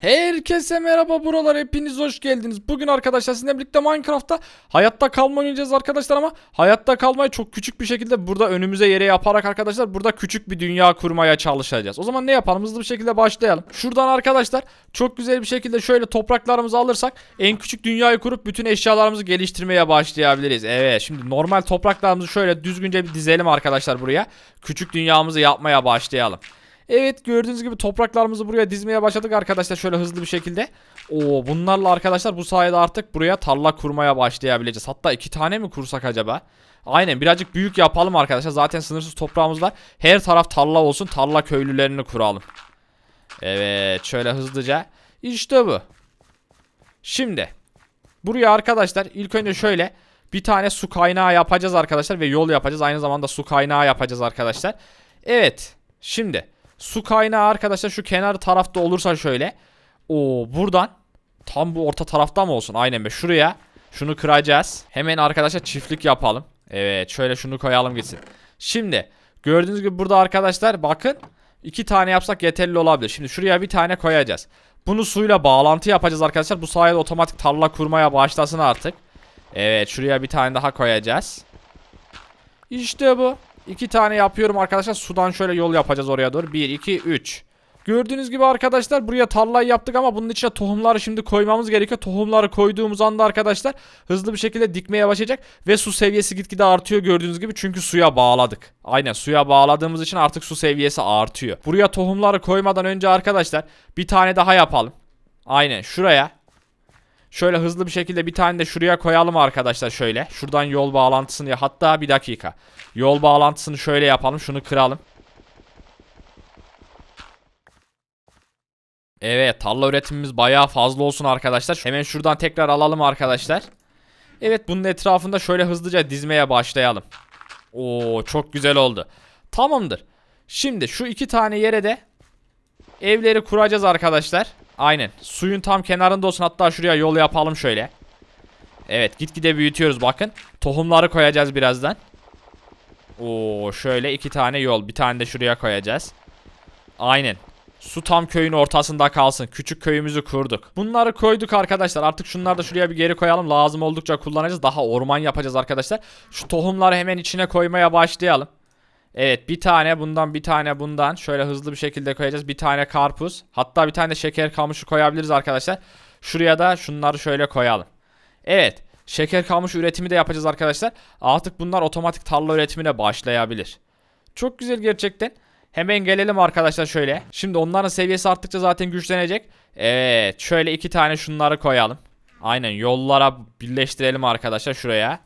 Herkese merhaba buralar hepiniz hoş geldiniz. Bugün arkadaşlar sizinle birlikte Minecraft'ta hayatta kalma oynayacağız arkadaşlar ama hayatta kalmayı çok küçük bir şekilde burada önümüze yere yaparak arkadaşlar burada küçük bir dünya kurmaya çalışacağız. O zaman ne yapalım hızlı bir şekilde başlayalım. Şuradan arkadaşlar çok güzel bir şekilde şöyle topraklarımızı alırsak en küçük dünyayı kurup bütün eşyalarımızı geliştirmeye başlayabiliriz. Evet şimdi normal topraklarımızı şöyle düzgünce bir dizelim arkadaşlar buraya. Küçük dünyamızı yapmaya başlayalım. Evet gördüğünüz gibi topraklarımızı buraya dizmeye başladık arkadaşlar şöyle hızlı bir şekilde. Oo bunlarla arkadaşlar bu sayede artık buraya tarla kurmaya başlayabileceğiz. Hatta iki tane mi kursak acaba? Aynen birazcık büyük yapalım arkadaşlar. Zaten sınırsız toprağımız var. Her taraf tarla olsun. Tarla köylülerini kuralım. Evet şöyle hızlıca. İşte bu. Şimdi buraya arkadaşlar ilk önce şöyle bir tane su kaynağı yapacağız arkadaşlar ve yol yapacağız. Aynı zamanda su kaynağı yapacağız arkadaşlar. Evet. Şimdi su kaynağı arkadaşlar şu kenar tarafta olursa şöyle. O buradan tam bu orta tarafta mı olsun? Aynen be. Şuraya şunu kıracağız. Hemen arkadaşlar çiftlik yapalım. Evet şöyle şunu koyalım gitsin. Şimdi gördüğünüz gibi burada arkadaşlar bakın iki tane yapsak yeterli olabilir. Şimdi şuraya bir tane koyacağız. Bunu suyla bağlantı yapacağız arkadaşlar. Bu sayede otomatik tarla kurmaya başlasın artık. Evet şuraya bir tane daha koyacağız. İşte bu. İki tane yapıyorum arkadaşlar. Sudan şöyle yol yapacağız oraya doğru. 1, 2, 3. Gördüğünüz gibi arkadaşlar buraya tarlayı yaptık ama bunun içine tohumları şimdi koymamız gerekiyor. Tohumları koyduğumuz anda arkadaşlar hızlı bir şekilde dikmeye başlayacak ve su seviyesi gitgide artıyor gördüğünüz gibi çünkü suya bağladık. Aynen suya bağladığımız için artık su seviyesi artıyor. Buraya tohumları koymadan önce arkadaşlar bir tane daha yapalım. Aynen şuraya Şöyle hızlı bir şekilde bir tane de şuraya koyalım arkadaşlar şöyle. Şuradan yol bağlantısını hatta bir dakika. Yol bağlantısını şöyle yapalım. Şunu kıralım. Evet tarla üretimimiz bayağı fazla olsun arkadaşlar. Hemen şuradan tekrar alalım arkadaşlar. Evet bunun etrafında şöyle hızlıca dizmeye başlayalım. Oo çok güzel oldu. Tamamdır. Şimdi şu iki tane yere de evleri kuracağız arkadaşlar. Aynen. Suyun tam kenarında olsun. Hatta şuraya yol yapalım şöyle. Evet gitgide büyütüyoruz bakın. Tohumları koyacağız birazdan. Oo şöyle iki tane yol. Bir tane de şuraya koyacağız. Aynen. Su tam köyün ortasında kalsın. Küçük köyümüzü kurduk. Bunları koyduk arkadaşlar. Artık şunları da şuraya bir geri koyalım. Lazım oldukça kullanacağız. Daha orman yapacağız arkadaşlar. Şu tohumları hemen içine koymaya başlayalım. Evet bir tane bundan bir tane bundan şöyle hızlı bir şekilde koyacağız. Bir tane karpuz hatta bir tane de şeker kamışı koyabiliriz arkadaşlar. Şuraya da şunları şöyle koyalım. Evet şeker kamışı üretimi de yapacağız arkadaşlar. Artık bunlar otomatik tarla üretimine başlayabilir. Çok güzel gerçekten. Hemen gelelim arkadaşlar şöyle. Şimdi onların seviyesi arttıkça zaten güçlenecek. Evet şöyle iki tane şunları koyalım. Aynen yollara birleştirelim arkadaşlar şuraya.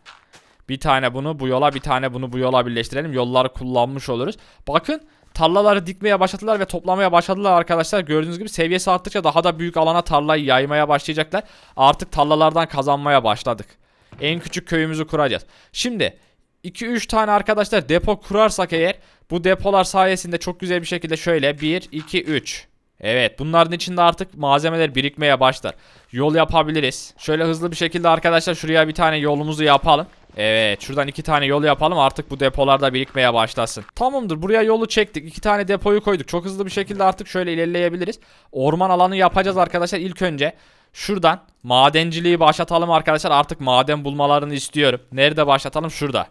Bir tane bunu bu yola bir tane bunu bu yola birleştirelim. Yolları kullanmış oluruz. Bakın tarlaları dikmeye başladılar ve toplamaya başladılar arkadaşlar. Gördüğünüz gibi seviyesi arttıkça daha da büyük alana tarlayı yaymaya başlayacaklar. Artık tarlalardan kazanmaya başladık. En küçük köyümüzü kuracağız. Şimdi 2-3 tane arkadaşlar depo kurarsak eğer bu depolar sayesinde çok güzel bir şekilde şöyle 1 2 3 Evet bunların içinde artık malzemeler birikmeye başlar. Yol yapabiliriz. Şöyle hızlı bir şekilde arkadaşlar şuraya bir tane yolumuzu yapalım. Evet şuradan iki tane yol yapalım artık bu depolarda birikmeye başlasın. Tamamdır buraya yolu çektik. iki tane depoyu koyduk. Çok hızlı bir şekilde artık şöyle ilerleyebiliriz. Orman alanı yapacağız arkadaşlar ilk önce. Şuradan madenciliği başlatalım arkadaşlar. Artık maden bulmalarını istiyorum. Nerede başlatalım? Şurada.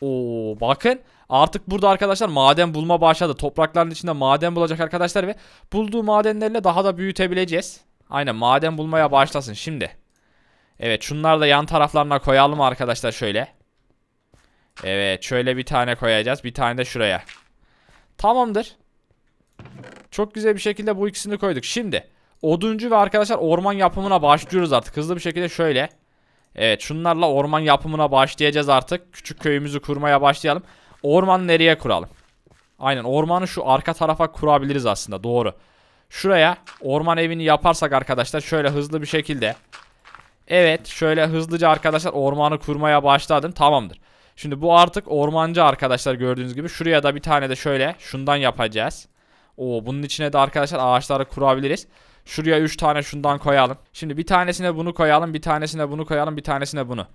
Oo bakın artık burada arkadaşlar maden bulma başladı. Toprakların içinde maden bulacak arkadaşlar ve bulduğu madenlerle daha da büyütebileceğiz. Aynen maden bulmaya başlasın şimdi. Evet şunları da yan taraflarına koyalım arkadaşlar şöyle. Evet şöyle bir tane koyacağız. Bir tane de şuraya. Tamamdır. Çok güzel bir şekilde bu ikisini koyduk. Şimdi oduncu ve arkadaşlar orman yapımına başlıyoruz artık. Hızlı bir şekilde şöyle. Evet şunlarla orman yapımına başlayacağız artık. Küçük köyümüzü kurmaya başlayalım. Ormanı nereye kuralım? Aynen ormanı şu arka tarafa kurabiliriz aslında doğru. Şuraya orman evini yaparsak arkadaşlar şöyle hızlı bir şekilde. Evet şöyle hızlıca arkadaşlar ormanı kurmaya başladım tamamdır. Şimdi bu artık ormancı arkadaşlar gördüğünüz gibi. Şuraya da bir tane de şöyle şundan yapacağız. Oo bunun içine de arkadaşlar ağaçları kurabiliriz. Şuraya 3 tane şundan koyalım. Şimdi bir tanesine bunu koyalım, bir tanesine bunu koyalım, bir tanesine bunu.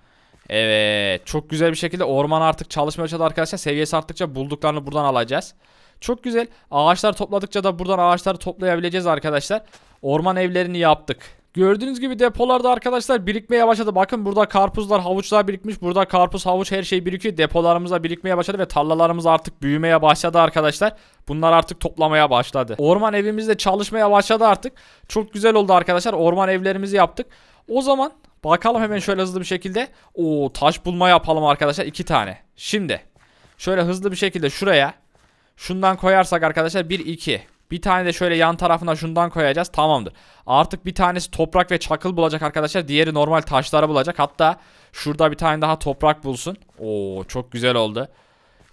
Evet, çok güzel bir şekilde orman artık çalışmaya başladı arkadaşlar. Seviyesi arttıkça bulduklarını buradan alacağız. Çok güzel. Ağaçlar topladıkça da buradan ağaçları toplayabileceğiz arkadaşlar. Orman evlerini yaptık. Gördüğünüz gibi depolarda arkadaşlar birikmeye başladı. Bakın burada karpuzlar, havuçlar birikmiş. Burada karpuz, havuç her şey birikiyor. Depolarımıza birikmeye başladı ve tarlalarımız artık büyümeye başladı arkadaşlar. Bunlar artık toplamaya başladı. Orman evimiz de çalışmaya başladı artık. Çok güzel oldu arkadaşlar. Orman evlerimizi yaptık. O zaman bakalım hemen şöyle hızlı bir şekilde. Oo taş bulma yapalım arkadaşlar. iki tane. Şimdi şöyle hızlı bir şekilde şuraya şundan koyarsak arkadaşlar 1 2. Bir tane de şöyle yan tarafına şundan koyacağız. Tamamdır. Artık bir tanesi toprak ve çakıl bulacak arkadaşlar. Diğeri normal taşları bulacak. Hatta şurada bir tane daha toprak bulsun. Oo çok güzel oldu.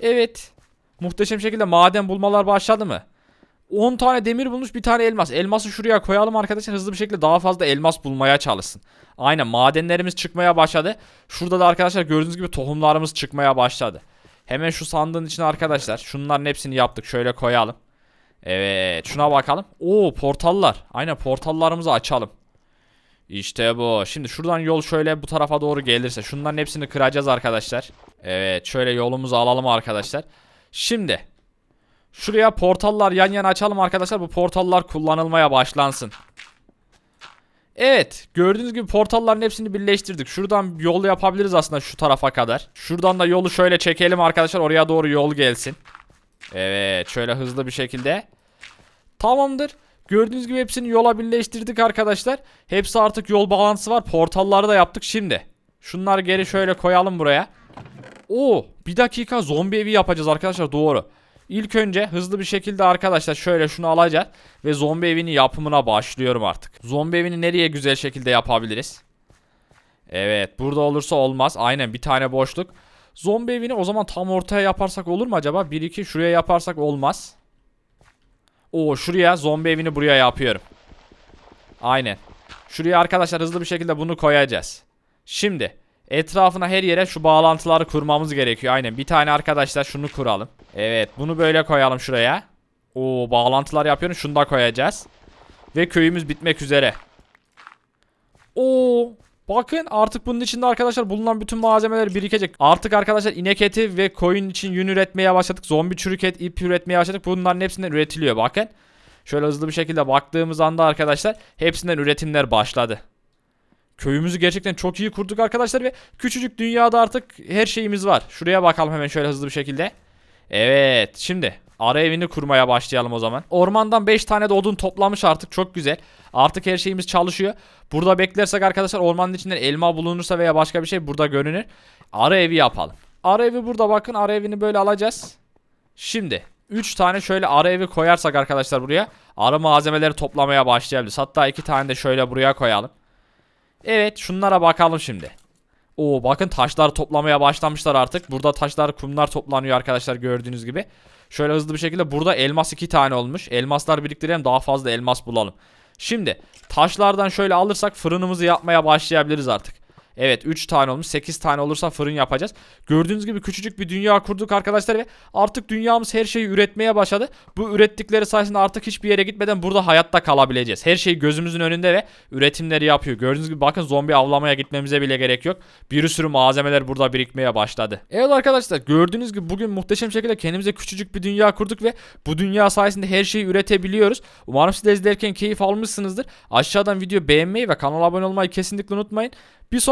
Evet. Muhteşem şekilde maden bulmalar başladı mı? 10 tane demir bulmuş bir tane elmas. Elması şuraya koyalım arkadaşlar hızlı bir şekilde daha fazla elmas bulmaya çalışsın. Aynen madenlerimiz çıkmaya başladı. Şurada da arkadaşlar gördüğünüz gibi tohumlarımız çıkmaya başladı. Hemen şu sandığın içine arkadaşlar şunların hepsini yaptık. Şöyle koyalım. Evet şuna bakalım. Oo portallar. Aynen portallarımızı açalım. İşte bu. Şimdi şuradan yol şöyle bu tarafa doğru gelirse şunların hepsini kıracağız arkadaşlar. Evet şöyle yolumuzu alalım arkadaşlar. Şimdi şuraya portallar yan yana açalım arkadaşlar. Bu portallar kullanılmaya başlansın. Evet gördüğünüz gibi portalların hepsini birleştirdik. Şuradan yol yapabiliriz aslında şu tarafa kadar. Şuradan da yolu şöyle çekelim arkadaşlar. Oraya doğru yol gelsin. Evet şöyle hızlı bir şekilde. Tamamdır. Gördüğünüz gibi hepsini yola birleştirdik arkadaşlar. Hepsi artık yol bağlantısı var. Portalları da yaptık şimdi. Şunları geri şöyle koyalım buraya. Oo bir dakika zombi evi yapacağız arkadaşlar doğru. İlk önce hızlı bir şekilde arkadaşlar şöyle şunu alacağız. Ve zombi evini yapımına başlıyorum artık. Zombi evini nereye güzel şekilde yapabiliriz? Evet burada olursa olmaz. Aynen bir tane boşluk. Zombi evini o zaman tam ortaya yaparsak olur mu acaba? 1-2 şuraya yaparsak olmaz. Oo şuraya zombi evini buraya yapıyorum. Aynen. Şuraya arkadaşlar hızlı bir şekilde bunu koyacağız. Şimdi etrafına her yere şu bağlantıları kurmamız gerekiyor. Aynen bir tane arkadaşlar şunu kuralım. Evet bunu böyle koyalım şuraya. Oo bağlantılar yapıyorum. Şunu da koyacağız. Ve köyümüz bitmek üzere. Oo Bakın artık bunun içinde arkadaşlar bulunan bütün malzemeler birikecek. Artık arkadaşlar inek eti ve koyun için yün üretmeye başladık. Zombi çürük et, ip üretmeye başladık. Bunların hepsinden üretiliyor bakın. Şöyle hızlı bir şekilde baktığımız anda arkadaşlar hepsinden üretimler başladı. Köyümüzü gerçekten çok iyi kurduk arkadaşlar ve küçücük dünyada artık her şeyimiz var. Şuraya bakalım hemen şöyle hızlı bir şekilde. Evet şimdi ara evini kurmaya başlayalım o zaman. Ormandan 5 tane de odun toplamış artık çok güzel. Artık her şeyimiz çalışıyor. Burada beklersek arkadaşlar ormanın içinden elma bulunursa veya başka bir şey burada görünür. Ara evi yapalım. Ara evi burada bakın ara evini böyle alacağız. Şimdi 3 tane şöyle ara evi koyarsak arkadaşlar buraya ara malzemeleri toplamaya başlayabiliriz. Hatta 2 tane de şöyle buraya koyalım. Evet şunlara bakalım şimdi. Oo bakın taşlar toplamaya başlamışlar artık. Burada taşlar kumlar toplanıyor arkadaşlar gördüğünüz gibi. Şöyle hızlı bir şekilde burada elmas iki tane olmuş. Elmaslar biriktirelim daha fazla elmas bulalım. Şimdi taşlardan şöyle alırsak fırınımızı yapmaya başlayabiliriz artık. Evet 3 tane olmuş 8 tane olursa fırın yapacağız. Gördüğünüz gibi küçücük bir dünya kurduk arkadaşlar ve artık dünyamız her şeyi üretmeye başladı. Bu ürettikleri sayesinde artık hiçbir yere gitmeden burada hayatta kalabileceğiz. Her şey gözümüzün önünde ve üretimleri yapıyor. Gördüğünüz gibi bakın zombi avlamaya gitmemize bile gerek yok. Bir sürü malzemeler burada birikmeye başladı. Evet arkadaşlar gördüğünüz gibi bugün muhteşem şekilde kendimize küçücük bir dünya kurduk ve bu dünya sayesinde her şeyi üretebiliyoruz. Umarım siz de izlerken keyif almışsınızdır. Aşağıdan video beğenmeyi ve kanala abone olmayı kesinlikle unutmayın. Bir